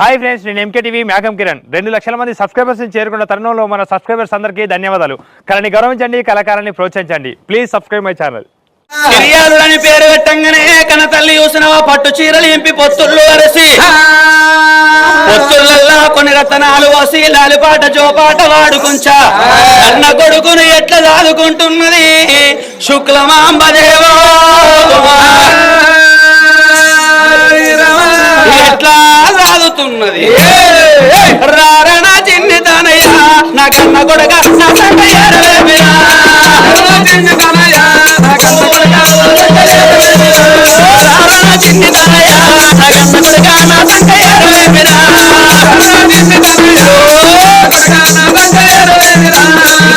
Hi friends నేను MK TV మేఘం కిరణ్. రెండు లక్షల మంది సబ్స్క్రైబర్స్ చేరుకున్న తరుణంలో మన సబ్స్క్రైబర్స్ అందరికీ ధన్యవాదాలు. కళని గౌరవించండి కళాకారాన్ని ప్రోత్సహించండి. Please subscribe my channel. ఫిర్యాదులని పేరు పెట్టంగానే కన తల్లి చూసినవా పట్టు చీరలు ఇంపి పొత్తుళ్ళు అరసి. పొత్తుళ్ళల్లా కొన్ని రతనాలు వసి లాలిపాట జోపాట వాడుకుంచా. అన్న కొడుకును ఎట్లా దాదుకుంటున్నది? శుక్లమాంబదేవో ఎట్లా సాగుతున్నది రారణ చిన్ని తనయ నా కన్న కొడక నా చిన్ని నా కన్న కొడక చిన్ని నా కన్న కొడక నా చిన్ని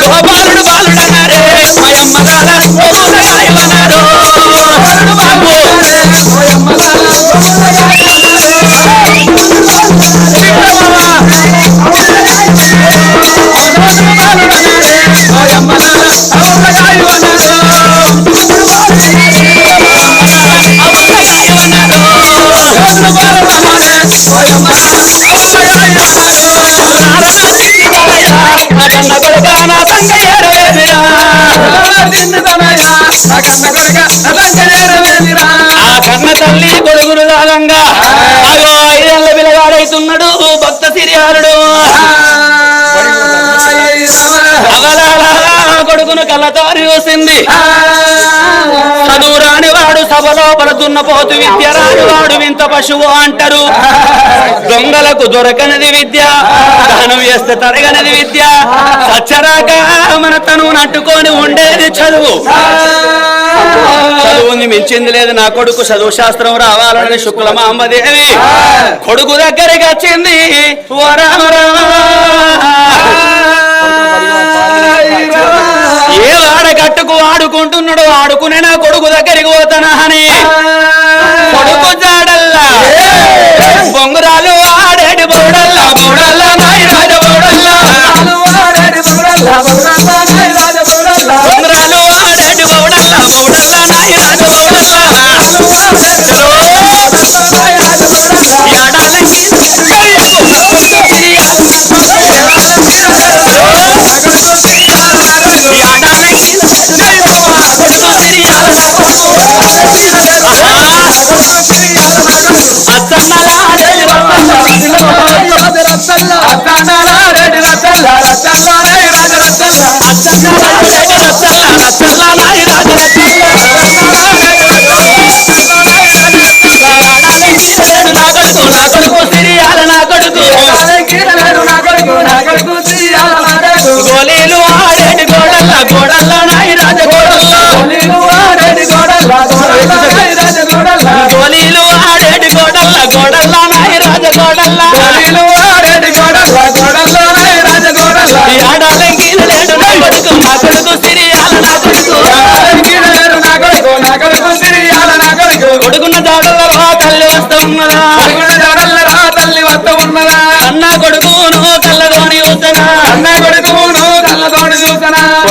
గోపాలుడు బాలుడన్నారే మాయమ్మ దాల గోపాల గోపాలుడు కన్న తల్లి కొడుకులు దాగంగా అగో ఐదేళ్ళ పిల్లగాడైతున్నాడు భక్త అవలాలా కొడుకును కళ్ళతో చూసింది చదువు రాని పోతున్న పోతు విద్య రానివాడు వింత పశువు అంటారు. దొంగలకు దొరకనది విద్య దానం చేస్తే తరగనది విద్య. సచ్చరాక మన తను నట్టుకొని ఉండేది చదువు. చదువుని మించింది లేదు నా కొడుకు చదువు శాస్త్రం రావాలని శుక్లమాంబదేవి కొడుకు దగ్గరికి వచ్చింది. ఓ రామ. ఏ వాడ కట్టుకు ఆడుకుంటున్నాడు ఆడుకునే నా కొడుకు దగ్గరికి పోతానా అని కొడుకు జాడల్లా. బొంగురాలు ఆడేటి బౌడల్లా బౌడల్లా Hasta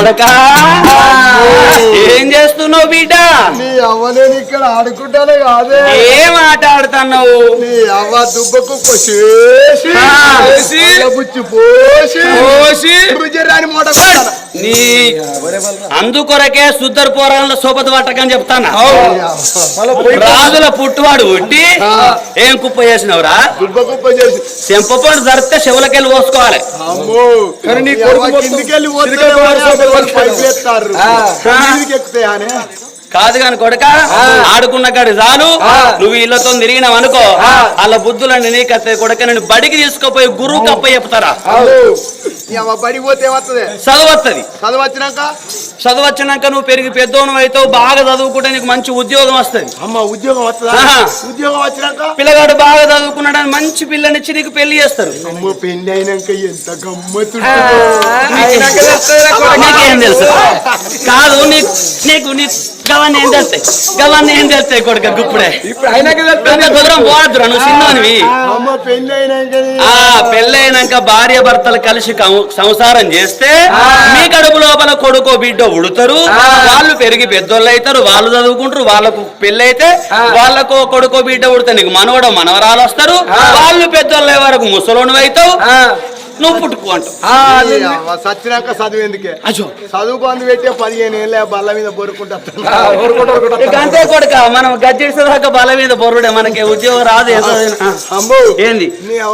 కొడక? ఏం చేస్తున్నావు బిడ్డ? నీ అవ్వ నేను ఇక్కడ ఆడుకుంటానే కాదే. ఏం ఆట ఆడుతున్నావు? నీ అవ్వ దుబ్బకు బుచ్చి పోసి పోసి. రుజరాని మూట. నీ అందుకొరకే సుద్దరు పోరాళ్ళ సోపత పట్టకని చెప్తాను? రాజుల పుట్టువాడు పుట్టి ఆ. ఏం కుప్ప చేసినవురా? పోసేసి చెంపపండు జరిగితే చెవులకెళ్ళి పోసుకోవాలి. నీ నీ కాదు కాని కొడక ఆడుకున్న కాడి చాలు. నువ్వు వీళ్ళతో తిరిగినావు అనుకో వాళ్ళ బుద్ధులన్నీ నీకు అత్తే కొడక నేను బడికి తీసుకుపోయి గురువు కప్ప చెప్తారా? నీ బడికి పోతే చదువు వచ్చినాక చదువు వచ్చినాక నువ్వు పెరిగి పెద్దోను అవుతావు బాగా చదువుకుంటే నీకు మంచి ఉద్యోగం వస్తుంది. అమ్మ ఉద్యోగం వస్తుందా. ఉద్యోగం వచ్చినాక? పిల్లగాడు బాగా చదువుకున్నాడని మంచి పిల్లనిచ్చి నీకు పెళ్ళి చేస్తారు. అమ్మ పెళ్ళి అయినాక ఎంత గమ్మత్తు నీకేం తెలుసు? కాదు నీ- నీకు నీ గవన్నీ ఏం తెలుస్తాయి గవన్నీ ఏం తెలుస్తాయి కొడుక గుప్పుడే? ఇప్పుడు అయినాక ఇంకా దూరం పోవద్దురా నువ్వు అయినాకనే ఆ పెళ్ళైనాక భార్య భర్తలు కలిసి సంసారం చేస్తే మీ కడుపు లోపల కొడుకో బిడ్డ ఉడతారు. వాళ్ళు పెరిగి పెద్దోళ్ళు అవుతారు వాళ్ళు చదువుకుంటారు వాళ్ళకు పెళ్ళి అయితే వాళ్ళకు కొడుకో బిడ్డ ఉడితే నీకు మనవడం మనవరాలు వస్తారు. వాళ్ళు పెద్దోళ్ళు వరకు ముసలోను అవుతావు నువ్వు పుట్టుకు అంటావు సచ్చినాక చదువు ఎందుకే? అజో చదువు బంధు పెట్టే పదిహేను ఏళ్ళే బల్ల మీద బొరుకుంటా అంతే కొడుక మనం గజ్జెడిసేదాకా బల మీద బొర్రుడే మనకి ఉద్యోగం రాదు. అమ్మో. ఏంది?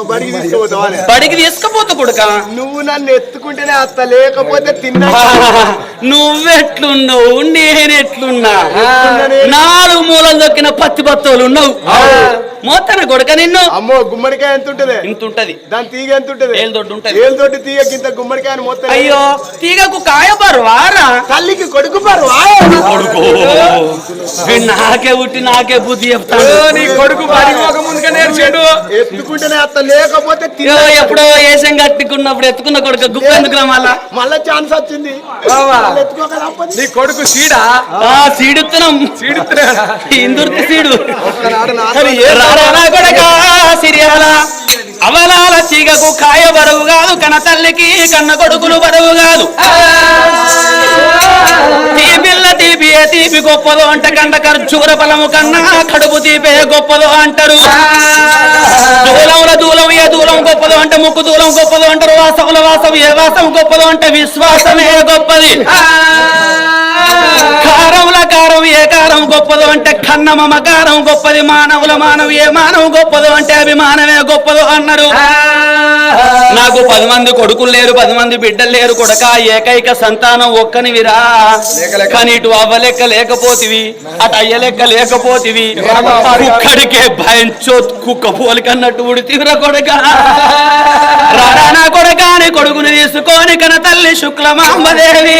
బడికి తీసుకుపోతావా బడికి తీసుకపోతా కొడుక. నువ్వు నన్ను ఎత్తుకుంటేనే అత్త లేకపోతే తిన్నా. నువ్వెట్లున్నావు? నేనెట్లున్నా? నాలుగు మూలం దొక్కిన పత్తి బత్తోలు ఉన్నావు మోతన కొడుక నిన్ను. అమ్మో గుమ్మడికాయ ఎంత ఉంటది ఇంత ఉంటది దాని తీగ ఎంత ఉంటది ఏలు దొడ్డు ఉంటది. ఏలు దొడ్డు తీగ కింద గుమ్మడికాయని మొత్తం అయ్యో తీగకు కాయబారు వారా తల్లికి కొడుకు పారు కొడుకు. నాకే ఉట్టి నాకే బుద్ధి చెప్తాడు. నీ కొడుకు బడి పోక ముందుగా నేర్చాడు. ఎత్తుకుంటేనే అత్త లేకపోతే ఎప్పుడో ఏసం కట్టుకున్నప్పుడు ఎత్తుకున్న కొడుక గుప్ప ఎందుకు మళ్ళా? మళ్ళా ఛాన్స్ వచ్చింది. నీ కొడుకు సీడా? ఆ సీడుతున్నాం సీడుతున్నాడా ఇందుర్తి సీడు. అవలాల తీగకు కాయ బరువు కాదు కన తల్లికి కన్న కొడుకులు బరువు కాదు. తీపిల్ల తీపి గొప్పదో అంట కండ ఖర్జూర ఫలము కన్నా కడుపు తీపే గొప్పదో అంటారు దూలముల దూలం ఏ దూలం గొప్పదో అంటే ముక్కు దూలం గొప్పదో అంటారు వాసముల వాసం ఏ వాసం గొప్పదో అంటే విశ్వాసమే గొప్పది. కారం కారం ఏ కారం గొప్పదో అంటే కన్న మమకారం గొప్పది. మానవుల మానవు ఏ మానవు గొప్పదో అంటే అభిమానమే గొప్పదో అన్నారు నాకు పది మంది కొడుకులు లేరు పది మంది బిడ్డలు లేరు కొడక ఏకైక సంతానం ఒక్కనివిరా. కానీ ఇటు అవ్వలెక్క లేకపోతివి అటు అయ్యలెక్క లేకపోతివి. కుక్కడికే భయం చోత్ కుక్క పోలికన్నట్టు ఉడితివిరా కొడక. రారా నా కొడక అని కొడుకుని తీసుకొని కన తల్లి శుక్లమాంబదేవి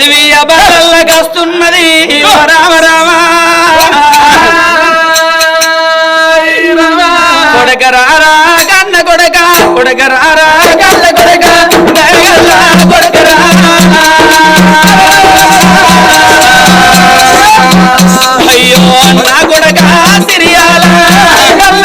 చదివి అబల్లకస్తున్నది రామ రామ. కొడక కన్న కొడక. కొడక కన్న కొడక. అయ్యో నా కొడక సిరియాల కల్ల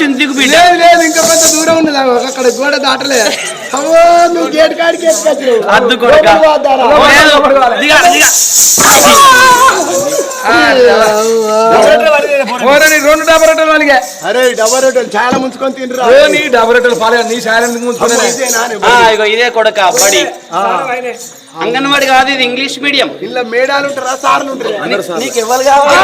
చింతికు లేదు లేదు ఇంకా పెద్ద దూరం ఉన్నది. అగో, అక్కడ గోడ దాటలే. అమ్మో నువ్వు గేట్ కాడికి ఎత్తుకొచ్చినావు. అద్దు కొడక. రెండు డబ్బా రొట్టెలు అరే డబ్బా రొట్టెలు చాలా ముంచుకొని తినరా ఓ నీ డబ్బా రొట్టెలు పాలే నీ సాయం ఎందుకు అమ్మో, ముంచుకునే ఇదేనా అని. ఆ, ఇగో ఇదే కొడక బడి. అంగన్వాడి కాదు ఇది ఇంగ్లీష్ మీడియం. ఇలా మేడాలు ఉంటారా సార్లు నీకు ఎవరు కావాలి?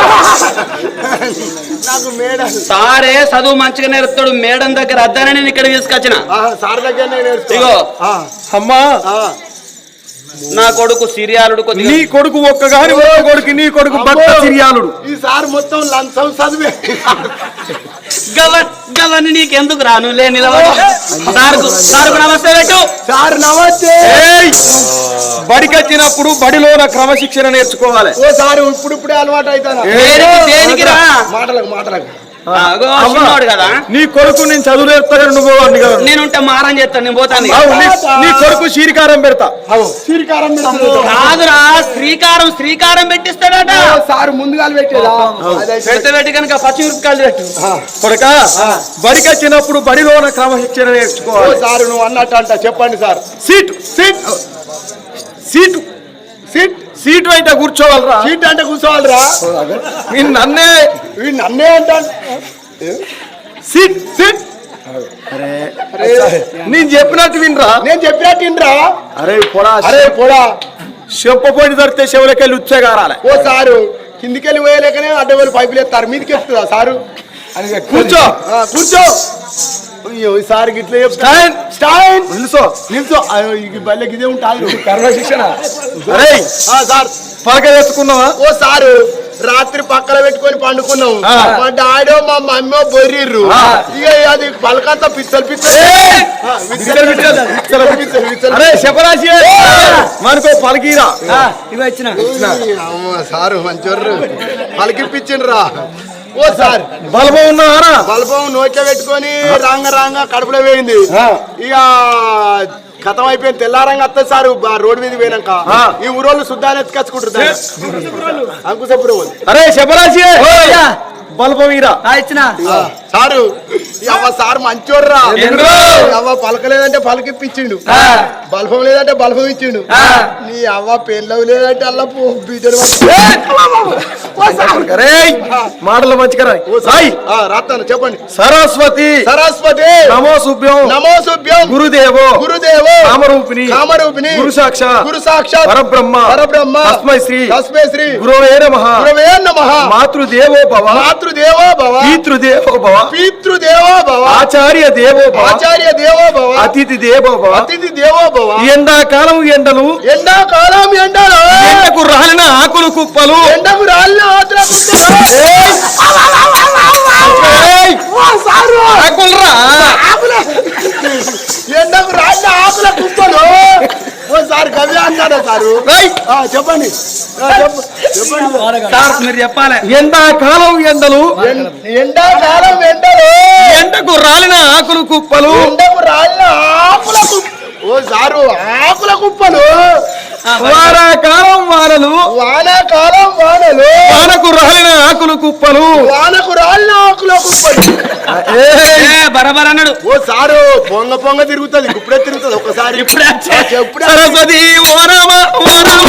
నాకు మేడాలు. సారే చదువు మంచిగా నేర్పుతాడు మేడం దగ్గర అద్దానని నేను ఇక్కడ తీసుకొచ్చిన. సార్ దగ్గర నేను ఇగో. అమ్మా నా కొడుకు సిరియాలుడు నీ కొడుకు ఒక్కగాని ఒక్క కొడుకు నీ కొడుకు భర్త సిరియాలుడు. ఈ సార్ మొత్తం లంచం చదివే. గవన్ గవన్ నీకెందుకు రాను? లే నిలబడు. సార్కు సార్కు నమస్తే పెట్టు. సార్ నమస్తే. ఏయ్! బడికి వచ్చినప్పుడు బడిలోన క్రమశిక్షణ నేర్చుకోవాలి. ఓ సార్ ఇప్పుడు ఇప్పుడే అలవాటు అవుతారా దేనికి రా? మాటలకు మాటలకు. చిన్నోడు కదా. నీ కొడుకు నేను చదువు నేర్పుతాను నువ్వు అన్ని కదా. నేనుంటే మారం చేస్తాను నేను పోతాను నీ- కొడుకు శ్రీకారం పెడతా. శ్రీకారం. కాదురా శ్రీకారం శ్రీకారం పెట్టిస్తాడట. సార్ ముందుగా పెట్టేదా? పెడితే పెట్టి కనుక పచ్చిమిరపకాయలు పెట్టు. కొడక బడికి వచ్చినప్పుడు బడిలోన క్రమశిక్షణ నేర్చుకోవాలి. సార్ నువ్వు అన్నట్టు అంట చెప్పండి sir. Seat sit seat seat. Seat అయితే కూర్చోవాలరా. సీట్ అంటే కూర్చోవాలిరా. నేను నన్నే వీడు నన్నే అంటాను సీట్ సీట్. నేను చెప్పినట్టు వినరా? నేను చెప్పినట్టు ఇంట్రా అరే పొడా. అరే పోడా. చెప్పపోయి తడితే చెవులకెళ్ళి ఉచ్చేగారాలే. ఓ సారు కిందికెళ్ళి పోయలేకనే అడ్డగోలు పైపులు ఎత్తారు. మీదకి ఎత్తుదా సారు. కూర్చో. కూర్చో. అయ్యో ఈ సార్ గిట్ల స్టాండ్. స్టాండ్ ఈ బల్లెకి ఇదే ఉంటుంది కర్మ శిక్షణ. అరే! ఆ, సార్. పలక ఓ సారు. రాత్రి పక్కన పెట్టుకొని పండుకున్నాం. మా డాడో మా మమ్మీ బొర్రిర్రు. ఇక అది పలకంతా పిచ్చలు పిచ్చలు. చెప్పరాశి మనకో పలకీరా. ఈ అమ్మ సారు మంచోర్రు. పలికిప్పించిండ్రా ఓ సార్ బలబం ఉన్నారా బల్బం నోట్ల పెట్టుకొని రాంగ రాంగ కడుపులో వేయింది. ఆ. ఇక కథం అయిపోయింది తెల్లారంగా వస్తుంది సార్ రోడ్డు మీద పోయినాక. ఈ ఊరోళ్ళు శుద్ధాన్ని ఎత్తుకొచ్చుకుంటారు అంకుశపురం. అరే ఈరా ఆ, సారు ఈ అవ్వ సార్ మంచోడ్రా. అవ్వ పలకలేదంటే పలకిప్పించిండు. బల్బం లేదంటే బల్బం ఇచ్చిండు నీ అవ్వ పెళ్ళవు లేదంటే అల్ల బీజరు మాటలు మంచిగా సాయి చెప్పండి. సరస్వతి. సరస్వతి. నమో సుభ్యం. నమో సుభ్యం. గురుదేవో. గురుదేవో. కామరూపిణి. కామరూపిణి. గురు సాక్షాత్ గురు సాక్షాత్ పరబ్రహ్మ. పరబ్రహ్మ. తస్మై శ్రీ. తస్మై శ్రీ. గురవే నమః. గురవే నమః. మాతృదేవో భవ మాతృదేవో భవ పితృదేవో భవ పితృదేవో భవ ఆచార్య దేవో భవ ఆచార్య దేవో భవ అతిథి దేవో భవ అతిథి దేవో భవ ఎండాకాలం ఎండలు. ఎండాకాలం ఎండలో. ఎండకు రాలిన ఆకులు కుప్పలు. ఎండకు సారు? చెప్పండి. చెప్పండి. మీరు చెప్పాలి. ఎండాకాలం ఎండలు. ఎండాకాలం ఎండలో. ఎండకు రాలిన ఆకులు కుప్పలు. ఎండకు రాళ్ళ ఆకుల కుప్ప ఓ సారు ఆకుల కుప్పలు. వారాకాలం వానలు. వానాకాలం వానలు. వానకు రాలిన ఆకులు కుప్పలు. వానకు రాళ్ళ ఆకుల కుప్పలు. ఏయ్! ఏ బరబర్ అన్నాడు. ఓ సారు పొంగ పొంగ తిరుగుతుంది ఇప్పుడే తిరుగుతుంది ఒకసారి. ఇప్పుడే సరస్వతి ఓ రామ ఓ రామ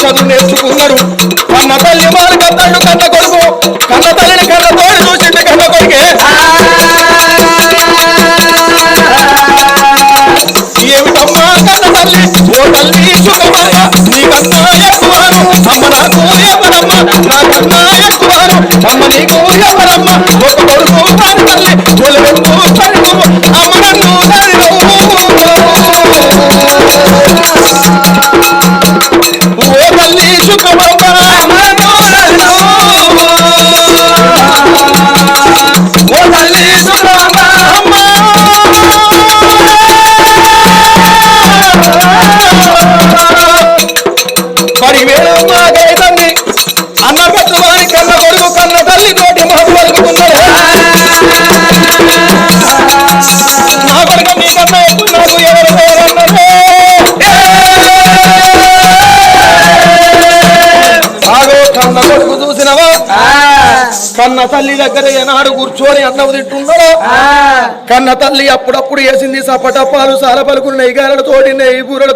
చదువు నేర్చుకున్నారు కన్న తల్లి మారు కన్నాడు కన్న కొడుకు కన్న తల్లి తల్లి సుఖమమ్మ నీకన్నా ఎక్కువారు అమ్మ నాకు ఎవరమ్మ నాకన్నా ఎక్కువారు అమ్మ నీకు ఎవరమ్మ ఒక కొడుకు కాని తల్లి తొలగొట్టు తల్లి అమ్మ నన్ను ఓ తల్లి సుఖమమ్మ కన్న తల్లి దగ్గర ఏనాడు కూర్చొని అన్నం తింటున్నాడో కన్న తల్లి అప్పుడప్పుడు వేసింది సపటప్పాలు సాల పలుకులు నెయ్యి తోటి నెయ్యి బూరల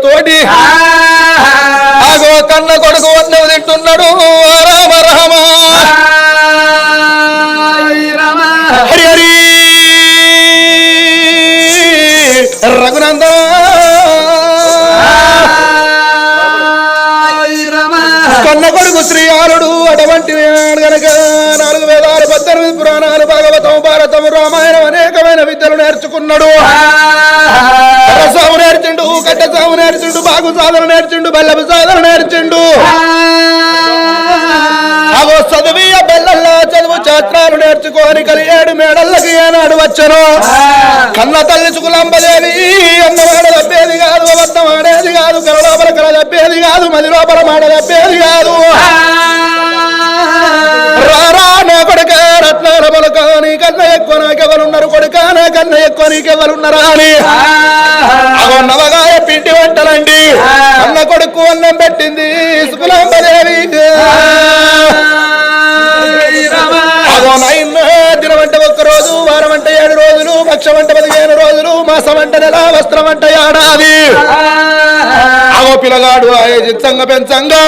నేర్చుకున్నాడు సాగు నేర్చిండు కట్ట సాగు నేర్చిండు బాగు సాధన నేర్చిండు బెల్లపు సాధన నేర్చిండు. అవో చదివి బెల్లల్లో చదువు శాస్త్రాలు నేర్చుకోని కలియేడు మేడల్లకి ఏనాడు వచ్చను. కన్న తల్లి సుకులంబదేవి అన్నవాడ తప్పేది కాదు అబద్ధం ఆడేది కాదు కల లోపల కల తప్పేది కాదు మది లోపల మాట తప్పేది కాదు కన్నా ఎక్కువ నీకెవరున్నారా అని? అగో నవగాయ పిండి వంటలండి. అన్న కొడుకు అన్నం పెట్టింది. సుకులాంబదేవి అగో నైన్ దినం అంటే రోజు వారం అంటే ఏడు రోజులు పక్షం అంటే పదిహేను రోజులు మాసం అంటే నెల వస్త్రం అంటే ఏడాది. అగో పిల్లగాడు చిత్తంగా పెంచంగా.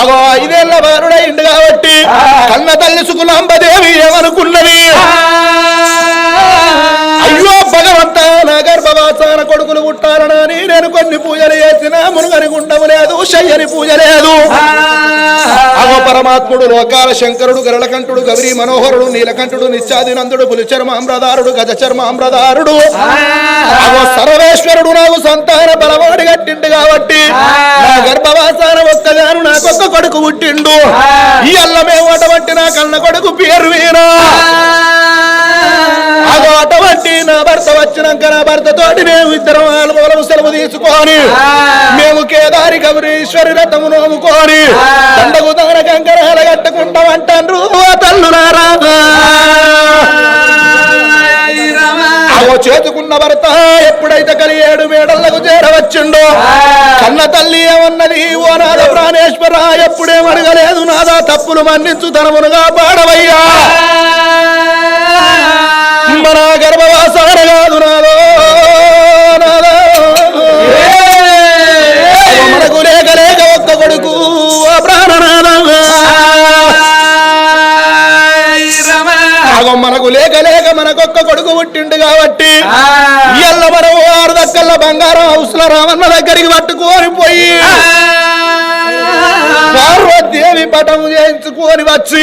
అగో ఐదేళ్ళ వారుడైండు కాబట్టి కన్న తల్లి సుకులాంబదేవి ఏమనుకున్నది? పుట్టాలనని కొన్ని పూజలు చేసిన మునుగని గుండము లేదు శయ్యని పూజ లేదు. అవ పరమాత్ముడు లోకాల శంకరుడు గరళకంఠుడు గౌరీ మనోహరుడు నీలకంఠుడు నిత్యాదినందుడు పులిచర్మామ్రదారుడు గజచర్మామ్రదారుడు అగో సర్వేశ్వరుడు నాకు సంతాన బలవాడి కట్టిండు కాబట్టి నా గర్భవాసాన ఒక్కగాను నాకొక్క కొడుకు పుట్టిండు. ఈ అల్లమే అటువంటి నా కన్న కొడుకు పేరు వీరా అగో అటువంటి నా భర్త వచ్చినాక నా భర్త తోటి మేము ఇద్దరం ఆలమూలం సెలవు తీసుకొని మేము కేదారి గౌరీశ్వరి రథము నోముకొని దండకు దాన కంకరాల కట్టుకుంటాం అంటారు తల్లులారా. అగో చేతుకున్న భర్త ఎప్పుడైతే కలియేడు మేడలకు చేరవచ్చిండో కన్న తల్లి ఏమన్నది? ఓ నాద ప్రాణేశ్వర ఎప్పుడేం అడగలేదు నాదా? తప్పులు మన్నించు ధనమునుగా పాడవయ్యా పుట్టిండు కాబట్టి ఇయ్యల్ల మనం ఆరు దక్కల బంగారం హౌస్ల రామన్న దగ్గరికి పట్టుకొని పోయి పార్వతీదేవి పటము చేయించుకొని వచ్చి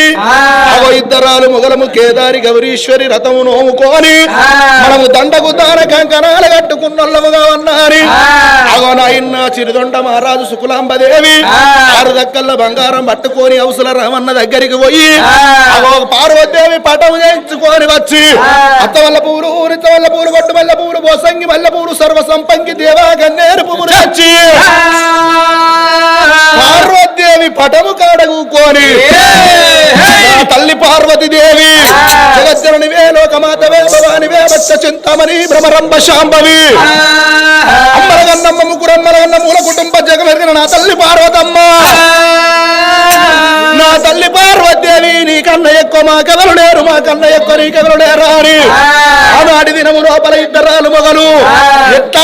అగో ఇద్దరాలు మొగలము కేదారి గౌరీశ్వరి రథము నోముకొని మనము దండకు దాన కంకణాలు కట్టుకున్నల్లముగా ఉన్నారు. అగో నాయన్న చిరుదొండ మహారాజు సుకులాంబదేవి ఆరు దక్కల బంగారం పట్టుకొని అవసల రామన్న దగ్గరికి పోయి అగో పార్వతీదేవి పటము చేయించుకొని వచ్చి అత్తవల్ల పూలు రిత్తవల్ల పూలు కొట్టు మల్ల పూలు బోసంగి మల్ల పూలు సర్వ సంపంగి దేవా గన్నేరు పువ్వులు వచ్చి పార్వతీదేవి పటము కాడగుకొని నా తల్లి పార్వతీదేవి. జగజ్జననివే లోకమాతవే భవానివే భక్త చింతమని భ్రమరంబ శాంభవి. అమ్మలగన్నమ్మ ముగ్గురమ్మలగన్న మూల కుటుంబ జగమెరిగిన నా తల్లి పార్వతమ్మ. నా తల్లి పార్వతీదేవి నీ కన్న ఎక్కువ మా కథలు లేరు మా కన్న ఎక్కువ నీ కథలు లేరా అని ఆనాటి దినము లోపల ఇద్దరాలు మొగలు. ఎట్లా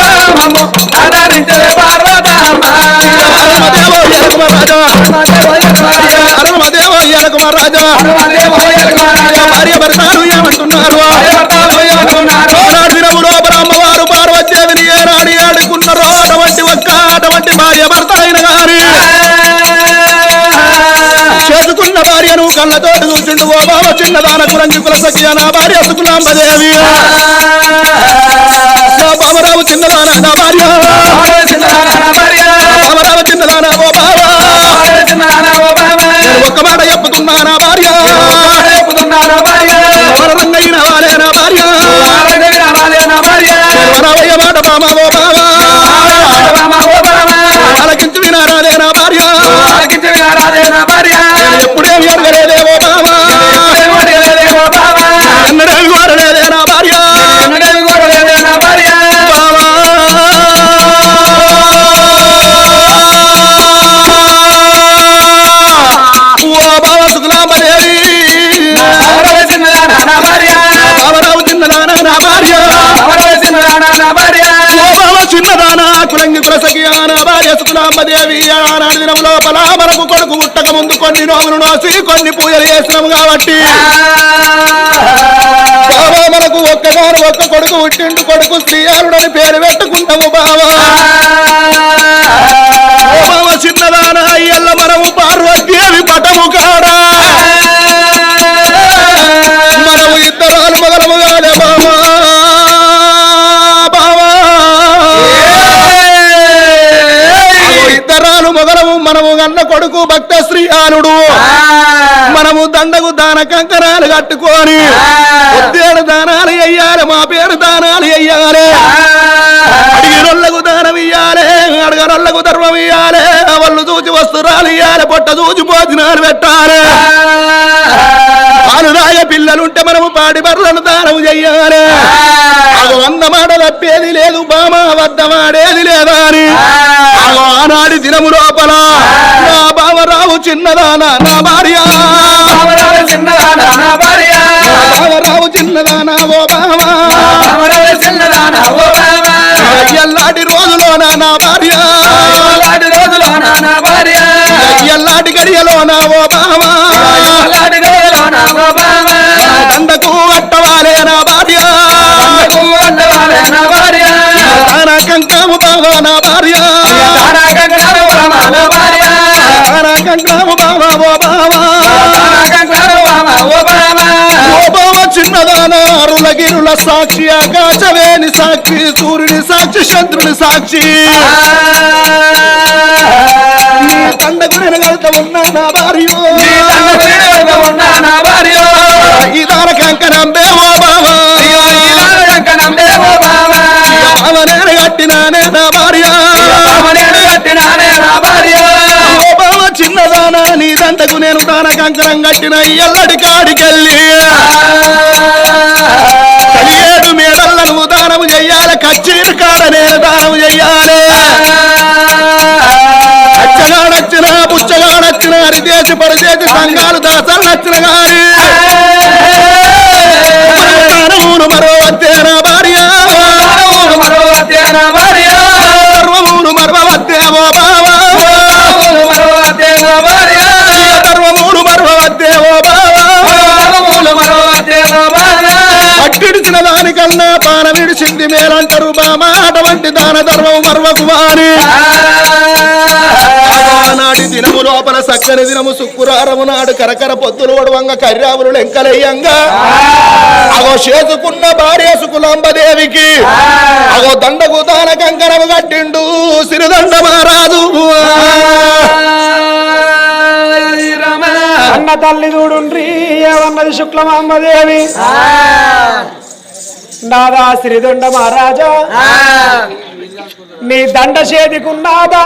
భ్రమరామమ్ము ఆదరించవే పార్వతాంబ హనుమదేవో ఎలకుమ రాజా హనుమదేవో ఎలకుమ రాజా భార్య భర్తలు ఏమంటున్నారు? దినములో బ్రహ్మవారు పార్వతీదేవిని ఏనాడు ఆడుకున్నారో అటువంటి ఒక్క అటువంటి భార్య భర్తలైన గాని చేసుకున్న భార్యను కళ్ళతోటి చూసిండు ఓ బావ చిన్నదాన సఖియ నా భార్య సుకులాంబదేవి. చిన్నదాన నా భార్య. మాట కులంగి కులసగియా నా భార్య సుగులాంబదేవి ఆనాడు దినం లోపల మనకు కొడుకు పుట్టక ముందు కొన్ని నోములు నోసి కొన్ని పూజలు చేసినాము కాబట్టి. బావా మనకు ఒక్కగాను ఒక్క కొడుకు పుట్టిండు కొడుకు శ్రీయారుడని పేరు పెట్టుకుంటాము బావ చిన్నదాన అయ్యల్ల మనము పార్వతీదేవి పటము కాడా ఇద్దరాలు మొగలము మనము గన్న కొడుకు భక్త శ్రీయానుడు మనము దండకు దాన కంకరాలు కట్టుకొని. ఉద్దేడు దానాలు అయ్యాలి మా పేరు దానాలు అయ్యాలి అడిగినొల్లకు దానం ఇయ్యాలి అడగనొల్లకు ధర్మం ఇయ్యాలి. వాళ్ళు చూచి వస్తురాలు ఇయ్యాలి పొట్ట చూచి భోజనాలు పెట్టాలి. తాగే పిల్లలుంటే మనము పాడి బర్రెలను దానం చెయ్యాలి అగో వంద మాట తప్పేది లేదు బామ వద్ద మాడేది లేదా అని ఆనాడి దినము లోపల నా బావరావు చిన్నదానా నా భార్య. బావరావు చిన్నదానా ఓ బావా. ఎల్లాటి రోజులోన నా భార్య? ఎల్లాటి గడియలోన ఓ బావా? దండకు అట్టవాలే నా భార్య. కంకాము బావా నా కంకాము బావా ఓ బావా. చిన్నదాన అరులగిరుల సాక్షి ఆకాశవేణి సాక్షి సూర్యుని సాక్షి చంద్రుని సాక్షి. నీ తండకు నేను కలుతా ఉన్నా నా భార్య. ఇదాన కంకణంబే ఓ బావా. నేను కట్టినానే నా భార్య. దండకు నేను దాన కంకణం కట్టిన ఎల్లడి కాడికెళ్ళి కలిగేడు మేడల్ల నువ్వు దానము చెయ్యాలి కచ్చీరు కాడ నేను దానము చెయ్యాలి. అచ్చగాడొచ్చిన పుచ్చగాడొచ్చిన హరిదేశి పరిదేశి సంఘాలు దాసాలు నచ్చిన గాని. మరో వద్దే నా భార్య. సర్వమును మరవద్దే ఓ బావా సర్వమును దానికన్నా పాన విడిచింది మేలంటారు బామా అటువంటి దాన ధర్మం మర్వకు వారి. ఆనాటి దినము లోపల సక్కని దినము శుక్రవారము నాడు కరకర పొద్దులు ఒడవంగ కర్రావులు లెంకలయ్యంగా. అగో చేసుకున్న భార్య సుకులాంబదేవికి అగో దండకు దాన కంకరము కట్టిండు సిరిదండ మారాదు అన్న తల్లి చూడుండ్రి ఏమన్నది శుక్లమాంబదేవి? నాదా శ్రీదండ మహారాజా. నీ దండ చేతికున్నాదా